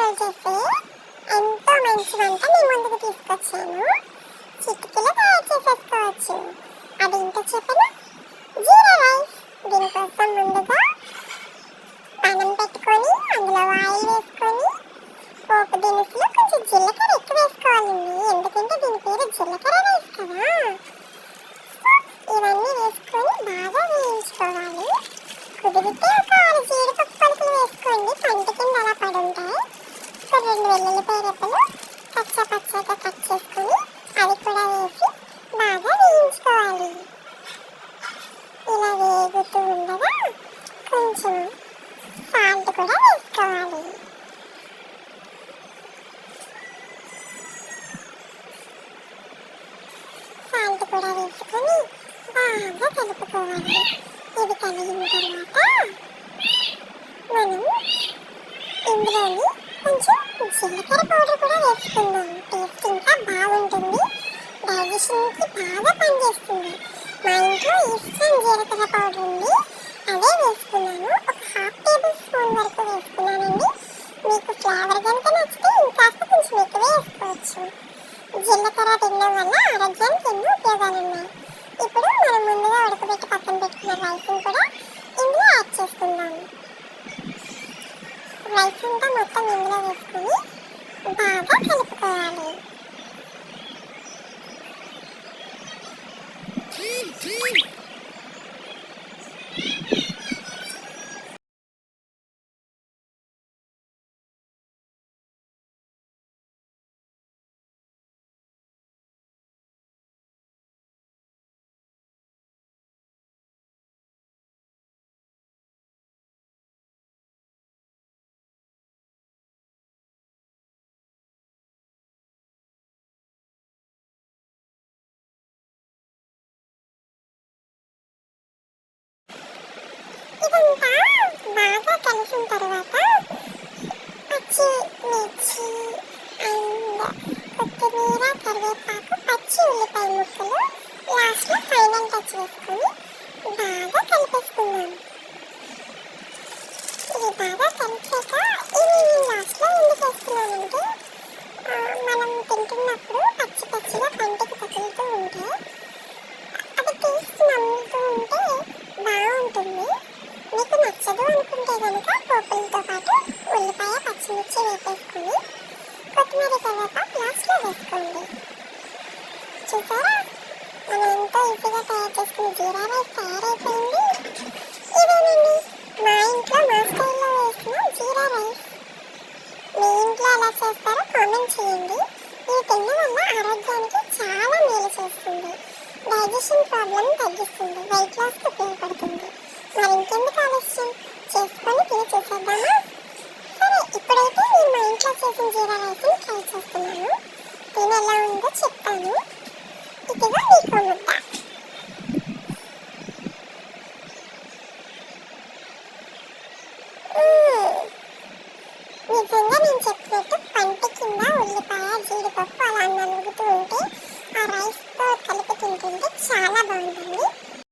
Control చేసే ఎంతో మంచి వంట మీ ముందుకు తీసుకొచ్చాను. చిటికలో తయారు చేసేసుకోవచ్చు. అదేంటో చెప్పను జీరా రైస్ దీనికోసం ముందుగా పనం పెట్టుకొని అందులో ఆయిల్ వేసుకొని పోపు దినుసులు కొంచెం జీలకర్ర ఎక్కువ వేసుకోవాలండి. ఎందుకంటే దీని పేరు జీలకర్ర రైస్ కదా. ఇవన్నీ వేసుకొని బాగా వేయించుకోవాలి. కుదిరితే ఒక ఆరు జీడిపప్పు పలుకులు వేసుకోండి పంట కింద అలా పడి ఉంటాయి ఒక రెండు వెల్లుల్లిపాయ రెప్పలు పచ్చ పచ్చగా కట్ చేసుకుని అవి కూడా వేసి బాగా వేయించుకోవాలి. ఇలా వేగుతూ ఉండగా కొంచెం సాల్ట్ కూడా వేసుకోవాలి. సాల్ట్ కూడా వేసుకొని బాగా కలుపుకోవాలి. ఇది కలిగిన తర్వాత మనం ఇందులోని కొంచెం జీలకర్ర పౌడర్ కూడా వేసుకుందాం టేస్ట్ ఇంకా బాగుంటుంది డైజెషన్కి బాగా పనిచేస్తుంది మా ఇంట్లో ఈస్టర్న్ జీలకర్ర పౌడర్ ఉంది అదే వేసుకున్నాను ఒక హాఫ్ టేబుల్ స్పూన్ వరకు వేసుకున్నానండి మీకు ఫ్లేవర్ కనుక నచ్చితే ఇంకాస్త కొంచెం ఎక్కువ వేసుకోవచ్చు జీలకర్ర తినడం వల్ల ఆరోగ్యానికి ఎన్నో ఉపయోగాలు ఉన్నాయి ఇప్పుడు మనం ముందుగా ఉడకబెట్టి పక్కన పెట్టుకున్న రైస్ని కూడా ఇందులో యాడ్ చేసుకుందాం. రైస్ అంతా మొత్తం ఇందులో వేసుకొని ఇదంతా బాగా కలిసిన తర్వాత పచ్చి మిర్చి అండ్ కొత్తిమీర కరివేపాకు పచ్చి ఉల్లిపాయ ముక్కలు లాస్ట్లో ఫైనల్ టచ్ వేసుకొని బాగా కలిపేసుకున్నాను ఇది బాగా కలిసాక ఇది లాస్ట్లో ఎందుకు వేస్తున్నానంటే ఆ, మనం తింటున్నప్పుడు పచ్చి పచ్చిగా పంటకి తగులుతూ ఉంటే అది టేస్ట్ నమ్ముతూ ఉంటే బాగుంటుంది మీకు నచ్చదు అనుకుంటే కనుక పోపులతో పాటు ఉల్లిపాయ పచ్చిమిర్చి వేపేసుకొని కొత్తిమీర కరివేపాకు లాస్ట్లో వేసుకోండి చూసారా మనం ఎంతో ఈజీగా తయారు చేసుకున్న జీరా రైస్ తయారైపోయింది ఇదేనండి మా ఇంట్లో మా స్టైల్లో వేసిన జీరా రైస్ మీ ఇంట్లో ఎలా చేస్తారో కామెంట్ చేయండి. ఇది తినడం వల్ల ఆరోగ్యానికి చాలా మేలు చేస్తుంది. డైజెషన్ ప్రాబ్లం తగ్గిస్తుంది. వెయిట్ లాస్కి ఉపయోగపడుతుంది. మరి ఇంకెందుకు ఆలస్యం? చేసుకొని తిని చూసేద్దామా? సరే ఇప్పుడైతే నేను మా ఇంట్లో చేసిన జీరా రైస్ని ట్రై చేస్తున్నాను. తిని ఎలా ఉందో చెప్తాను ఇదిగో మీకు ముద్ద మ్మ్. నిజంగా నేను చెప్పినట్టు పంట కింద ఉల్లిపాయ జీడిపప్పు అలా నలుగుతూ ఉంటే ఆ రైస్తో కలిపి తింటుంటే చాలా బాగుంటుంది.